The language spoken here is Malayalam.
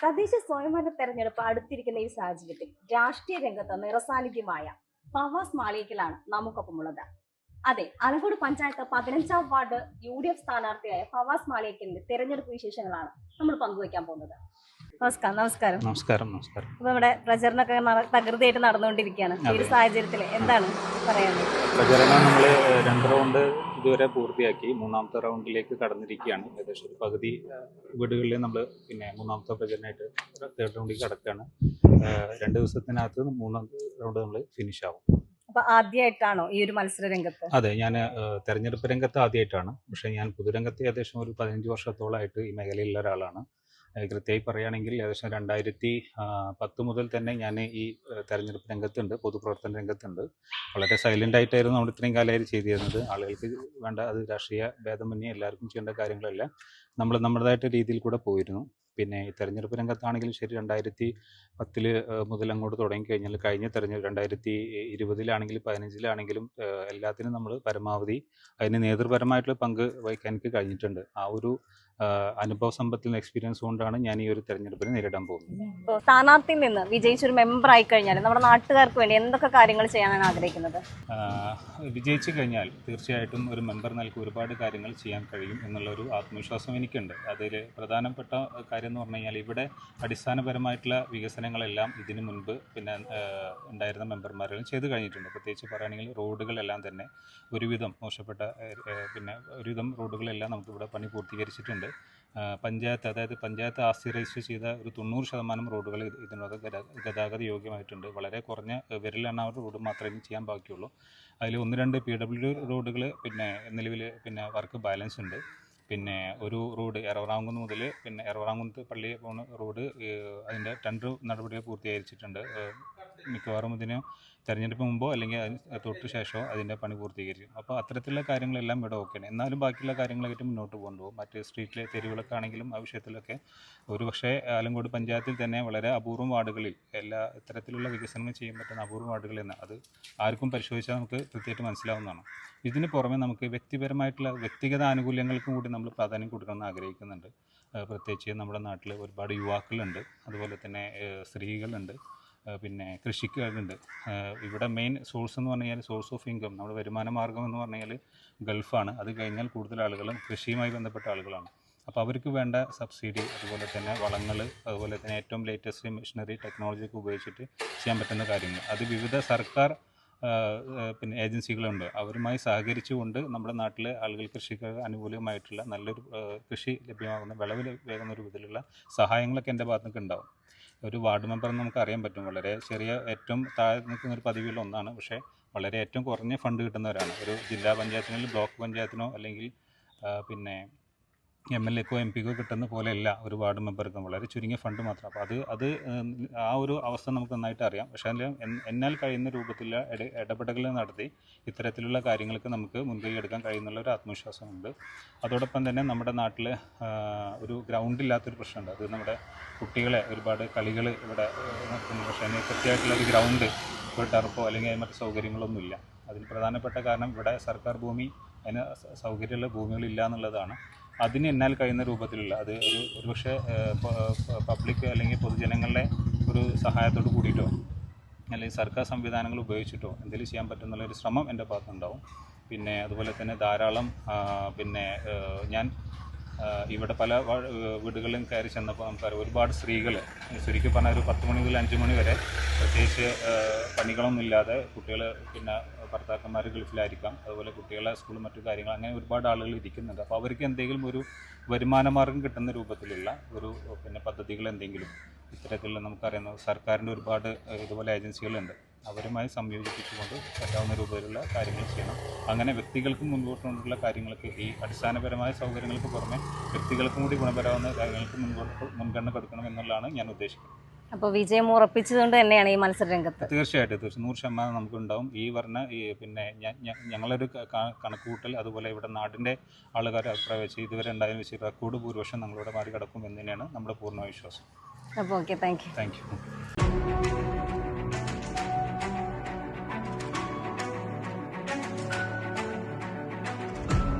തദ്ദേശ സ്വയംഭരണ തെരഞ്ഞെടുപ്പ് അടുത്തിരിക്കുന്ന ഈ സാഹചര്യത്തിൽ രാഷ്ട്രീയ രംഗത്ത് നിറസാന്നിധ്യമായ ഫവാസ് മാളിയേക്കലാണ് നമുക്കൊപ്പമുള്ളത്. അതെ അലങ്കോട് പഞ്ചായത്ത് പതിനഞ്ചാം വാർഡ് യു ഡി എഫ് സ്ഥാനാർത്ഥിയായ ഫവാസ് മാളിയക്കലിന്റെ തെരഞ്ഞെടുപ്പ് വിശേഷങ്ങളാണ് നമ്മൾ പങ്കുവയ്ക്കാൻ പോകുന്നത്. നമസ്കാരം നമസ്കാരം. നമസ്കാരം നമസ്കാരം. ഇപ്പൊ ഇവിടെ പ്രചരണമൊക്കെ തകൃതിയായിട്ട് നടന്നുകൊണ്ടിരിക്കുകയാണ്. ഈ ഒരു. സാഹചര്യത്തിൽ എന്താണ് പറയാനുള്ളത്? പ്രചരണം നമ്മൾ രണ്ട് റൗണ്ട് ഇതുവരെ പൂർത്തിയാക്കി മൂന്നാമത്തെ റൗണ്ടിലേക്ക് കടന്നിരിക്കുകയാണ്. ഏകദേശം ഒരു പകുതി വീടുകളിൽ നമ്മൾ പിന്നെ മൂന്നാമത്തെ പ്രചരണമായിട്ട് തേർഡ് റൗണ്ടിൽ കടക്കുകയാണ്. രണ്ട് ദിവസത്തിനകത്ത് മൂന്നാം റൗണ്ട് നമ്മൾ ഫിനിഷ് ആവും. ആദ്യമായിട്ടാണോ ഈ ഒരു മത്സര രംഗത്ത്? അതെ ഞാൻ തെരഞ്ഞെടുപ്പ് രംഗത്ത് ആദ്യമായിട്ടാണ്. പക്ഷേ ഞാൻ പൊതുരംഗത്ത് ഏകദേശം ഒരു പതിനഞ്ച് വർഷത്തോളമായിട്ട് ഈ മേഖലയിലുള്ള ഒരാളാണ്. കൃത്യമായി പറയുകയാണെങ്കിൽ ഏകദേശം രണ്ടായിരത്തി പത്ത് മുതൽ തന്നെ ഞാൻ ഈ തെരഞ്ഞെടുപ്പ് രംഗത്തുണ്ട് പൊതുപ്രവർത്തന രംഗത്തുണ്ട്. വളരെ സൈലന്റ് ആയിട്ടായിരുന്നു നമ്മൾ ഇത്രയും കാലമായിട്ട് ചെയ്തിരുന്നത്. ആളുകൾക്ക് വേണ്ട അത് രാഷ്ട്രീയ ഭേദമന്യേ എല്ലാവർക്കും ചെയ്യേണ്ട കാര്യങ്ങളല്ല. നമ്മൾ നമ്മുടേതായിട്ട് രീതിയിൽ കൂടെ പോയിരുന്നു. പിന്നെ ഈ തെരഞ്ഞെടുപ്പ് രംഗത്താണെങ്കിലും ശരി രണ്ടായിരത്തി പത്തിൽ മുതൽ അങ്ങോട്ട് തുടങ്ങി കഴിഞ്ഞാൽ കഴിഞ്ഞ തെരഞ്ഞെടുപ്പ് രണ്ടായിരത്തി ഇരുപതിലാണെങ്കിലും പതിനഞ്ചിലാണെങ്കിലും എല്ലാത്തിനും നമ്മൾ പരമാവധി അതിന് നേതൃപരമായിട്ടുള്ള പങ്ക് വഹിക്കാൻ എനിക്ക് കഴിഞ്ഞിട്ടുണ്ട്. ആ ഒരു അനുഭവ സമ്പത്തിൽ എക്സ്പീരിയൻസ് കൊണ്ടാണ് ഞാൻ ഈ ഒരു തെരഞ്ഞെടുപ്പിനെ നേരിടാൻ പോകുന്നത്. സ്ഥാനാർത്ഥി സ്ഥാനാർത്ഥിയിൽ നിന്ന് വിജയിച്ചൊരു മെമ്പർ ആയി കഴിഞ്ഞാൽ നമ്മുടെ നാട്ടുകാർക്ക് വേണ്ടി എന്തൊക്കെ കാര്യങ്ങൾ ചെയ്യാനാണ് ആഗ്രഹിക്കുന്നത്? വിജയിച്ചു കഴിഞ്ഞാൽ തീർച്ചയായിട്ടും ഒരു മെമ്പർ നൽകി ഒരുപാട് കാര്യങ്ങൾ ചെയ്യാൻ കഴിയും എന്നുള്ള ഒരു ആത്മവിശ്വാസം എനിക്കുണ്ട്. അതിൽ പ്രധാനപ്പെട്ട കാര്യം എന്ന് പറഞ്ഞു കഴിഞ്ഞാൽ ഇവിടെ അടിസ്ഥാനപരമായിട്ടുള്ള വികസനങ്ങളെല്ലാം ഇതിനു മുൻപ് പിന്നെ ഉണ്ടായിരുന്ന മെമ്പർമാരെല്ലാം ചെയ്തു കഴിഞ്ഞിട്ടുണ്ട്. പ്രത്യേകിച്ച് പറയുകയാണെങ്കിൽ റോഡുകളെല്ലാം തന്നെ ഒരുവിധം മോശപ്പെട്ട പിന്നെ ഒരുവിധം റോഡുകളെല്ലാം നമുക്കിവിടെ പണി പൂർത്തീകരിച്ചിട്ടുണ്ട്. പഞ്ചായത്ത് അതായത് പഞ്ചായത്ത് ആസ്തി രജിസ്റ്റർ ചെയ്ത ഒരു തൊണ്ണൂറ് ശതമാനം റോഡുകൾ ഇതിനോട് ഗതാഗത യോഗ്യമായിട്ടുണ്ട്. വളരെ കുറഞ്ഞ വിരലെണ്ണാവുന്ന റോഡ് മാത്രമേ ഇനി ചെയ്യാൻ ബാക്കിയുള്ളൂ. അതിൽ ഒന്ന് രണ്ട് പി ഡബ്ല്യു റോഡുകൾ പിന്നെ നിലവിൽ പിന്നെ വർക്ക് ബാലൻസ് ഉണ്ട്. പിന്നെ ഒരു റോഡ് എറണാകുളം മുതൽ പിന്നെ എറണാകുളത്ത് പള്ളി പോകുന്ന റോഡ് അതിന്റെ ടെൻഡർ നടപടികൾ പൂർത്തീകരിച്ചിട്ടുണ്ട്. മിക്കവാറും ഇതിന് തെരഞ്ഞെടുപ്പ് മുമ്പോ അല്ലെങ്കിൽ തൊട്ട് ശേഷമോ അതിന്റെ പണി പൂർത്തീകരിക്കും. അപ്പോൾ അത്തരത്തിലുള്ള കാര്യങ്ങളെല്ലാം ഇവിടെ ഓക്കെയാണ് എന്നാലും ബാക്കിയുള്ള കാര്യങ്ങളായിട്ട് മുന്നോട്ട് കൊണ്ടുപോകും. മറ്റ് സ്ട്രീറ്റിലെ തെരുവുകളൊക്കെ ആണെങ്കിലും ആ വിഷയത്തിലൊക്കെ ഒരുപക്ഷേ ആലങ്കോട് പഞ്ചായത്തിൽ തന്നെ വളരെ അപൂർവം വാർഡുകളിൽ എല്ലാ ഇത്തരത്തിലുള്ള വികസനങ്ങൾ ചെയ്യാൻ പറ്റുന്ന അപൂർവം വാർഡുകളിൽ നിന്ന് അത് ആർക്കും പരിശോധിച്ചാൽ നമുക്ക് കൃത്യമായിട്ട് മനസ്സിലാവുന്നതാണ്. ഇതിന് പുറമെ നമുക്ക് വ്യക്തിപരമായിട്ടുള്ള വ്യക്തിഗത ആനുകൂല്യങ്ങൾക്കും കൂടി നമ്മൾ പ്രാധാന്യം കൊടുക്കണമെന്ന് ആഗ്രഹിക്കുന്നുണ്ട്. പ്രത്യേകിച്ച് നമ്മുടെ നാട്ടിൽ ഒരുപാട് യുവാക്കളുണ്ട്. അതുപോലെ തന്നെ സ്ത്രീകളുണ്ട്. പിന്നെ കൃഷിക്കാരുണ്ട് ഇവിടെ മെയിൻ സോഴ്സ് എന്ന് പറഞ്ഞാൽ സോഴ്സ് ഓഫ് ഇൻകം നമ്മുടെ വരുമാന മാർഗം എന്ന് പറഞ്ഞാൽ ഗൾഫാണ് അത് കഴിഞ്ഞാൽ കൂടുതൽ ആളുകളും കൃഷിയുമായി ബന്ധപ്പെട്ട ആളുകളാണ്. അപ്പോൾ അവർക്ക് വേണ്ട സബ്സിഡി അതുപോലെ തന്നെ വളങ്ങൾ അതുപോലെ തന്നെ ഏറ്റവും ലേറ്റസ്റ്റ് മെഷീനറി ടെക്നോളജിയൊക്കെ ഉപയോഗിച്ചിട്ട് ചെയ്യാൻ പറ്റുന്ന കാര്യങ്ങൾ. അത് വിവിധ സർക്കാർ പിന്നെ ഏജൻസികളുണ്ട്. അവരുമായി സഹകരിച്ചുകൊണ്ട് നമ്മുടെ നാട്ടിലെ ആളുകൾ കൃഷിക്ക് അനുകൂലമായിട്ടുള്ള നല്ലൊരു കൃഷി ലഭ്യമാകുന്ന വിളവ് ലഭ്യമാകുന്ന വിധത്തിലുള്ള സഹായങ്ങളൊക്കെ എന്റെ ഭാഗത്തു നിന്നൊക്കെ ഉണ്ടാവും. ഒരു വാർഡ് മെമ്പർ നമുക്ക് അറിയാൻ പറ്റും. വളരെ ചെറിയ ഏറ്റവും താഴെ നിൽക്കുന്ന ഒരു പദവിയുള്ള ഒന്നാണ്. പക്ഷേ വളരെ ഏറ്റവും കുറഞ്ഞ ഫണ്ട് കിട്ടുന്നവരാണ്. ഒരു ജില്ലാ പഞ്ചായത്തിനോ ബ്ലോക്ക് പഞ്ചായത്തിനോ അല്ലെങ്കിൽ പിന്നെ എം എൽ എക്കോ എം പിക്കോ കിട്ടുന്ന പോലെയല്ല ഒരു വാർഡ് മെമ്പർക്കും. വളരെ ചുരുങ്ങിയ ഫണ്ട് മാത്രം. അപ്പോൾ അത് അത് ആ ഒരു അവസ്ഥ നമുക്ക് നന്നായിട്ട് അറിയാം. പക്ഷേ അതിൽ എന്നാൽ കഴിയുന്ന രൂപത്തിൽ ഇട- ഇടപെടലുകൾ നടത്തി ഇത്തരത്തിലുള്ള കാര്യങ്ങൾക്ക് നമുക്ക് മുൻകൈ എടുക്കാൻ കഴിയുന്നുള്ള ഒരു ആത്മവിശ്വാസമുണ്ട്. അതോടൊപ്പം തന്നെ നമ്മുടെ നാട്ടിൽ ഒരു ഗ്രൗണ്ട് ഇല്ലാത്തൊരു പ്രശ്നമുണ്ട്. അത് നമ്മുടെ കുട്ടികളെ ഒരുപാട് കളികൾ ഇവിടെ നടത്തുന്നു. പക്ഷേ അതിന് കൃത്യമായിട്ടുള്ള ഒരു ഗ്രൗണ്ട് ഒരു ടർപ്പോ അല്ലെങ്കിൽ മറ്റ് സൗകര്യങ്ങളൊന്നും ഇല്ല. അതിന് പ്രധാനപ്പെട്ട കാരണം ഇവിടെ സർക്കാർ ഭൂമി അതിന് സൗകര്യമുള്ള ഭൂമികളില്ല എന്നുള്ളതാണ്. അതിന് എന്നാൽ കഴിയുന്ന രൂപത്തിലുള്ള അത് ഒരു ഒരുപക്ഷെ പബ്ലിക് അല്ലെങ്കിൽ പൊതുജനങ്ങളുടെ ഒരു സഹായത്തോട് കൂടിയിട്ടോ അല്ലെങ്കിൽ സർക്കാർ സംവിധാനങ്ങൾ ഉപയോഗിച്ചിട്ടോ എന്തെങ്കിലും ചെയ്യാൻ പറ്റുന്നുള്ള ഒരു ശ്രമം എന്റെ ഭാഗത്തുണ്ടാവും. പിന്നെ അതുപോലെ തന്നെ ധാരാളം പിന്നെ ഞാൻ ഇവിടെ പല വീടുകളിലും കയറി ചെന്നപ്പോൾ നമുക്കറിയാം ഒരുപാട് സ്ത്രീകൾ ശരിക്കും പറഞ്ഞാൽ ഒരു പത്ത് മണി മുതൽ അഞ്ച് മണി വരെ പ്രത്യേകിച്ച് പണികളൊന്നും ഇല്ലാതെ കുട്ടികൾ പിന്നെ ഭർത്താക്കന്മാർ ഗൾഫിലായിരിക്കാം. അതുപോലെ കുട്ടികളെ സ്കൂളും മറ്റു കാര്യങ്ങൾ അങ്ങനെ ഒരുപാട് ആളുകൾ ഇരിക്കുന്നുണ്ട്. അപ്പോൾ അവർക്ക് എന്തെങ്കിലും ഒരു വരുമാനമാർഗം കിട്ടുന്ന രൂപത്തിലുള്ള ഒരു പിന്നെ പദ്ധതികൾ എന്തെങ്കിലും ഇത്തരത്തിലുള്ള നമുക്കറിയുന്നത് സർക്കാരിന്റെ ഒരുപാട് ഇതുപോലെ ഏജൻസികളുണ്ട്. അവരുമായി സംയോജിപ്പിച്ചുകൊണ്ട് പറ്റാവുന്ന രൂപത്തിലുള്ള കാര്യങ്ങൾ ചെയ്യണം. അങ്ങനെ വ്യക്തികൾക്ക് മുൻപോട്ട് കൊണ്ടുള്ള കാര്യങ്ങൾക്ക് ഈ അടിസ്ഥാനപരമായ സൗകര്യങ്ങൾക്ക് പുറമെ വ്യക്തികൾക്കും കൂടി ഗുണപരമാവുന്ന കാര്യങ്ങൾക്ക് മുൻപോട്ട് മുൻഗണന കൊടുക്കണം എന്നുള്ളതാണ് ഞാൻ ഉദ്ദേശിക്കുന്നത്. അപ്പോൾ വിജയം ഉറപ്പിച്ചതുകൊണ്ട് തന്നെയാണ് ഈ മത്സര രംഗത്ത് തീർച്ചയായിട്ടും. തീർച്ചയായും നൂറ് ശതമാനം നമുക്കുണ്ടാവും. ഈ പറഞ്ഞ ഈ പിന്നെ ഞങ്ങളൊരു കണക്കുകൂട്ടൽ അതുപോലെ ഇവിടെ നാടിന്റെ ആളുകാരെ അഭിപ്രായം വെച്ച് ഇതുവരെ ഉണ്ടായെന്ന് വെച്ച് റെക്കോർഡ് ഭൂരിപക്ഷം നമ്മളിവിടെ മറികടക്കും എന്ന് തന്നെയാണ് നമ്മുടെ പൂർണ വിശ്വാസം. അപ്പോൾ okay thank you. Thank you.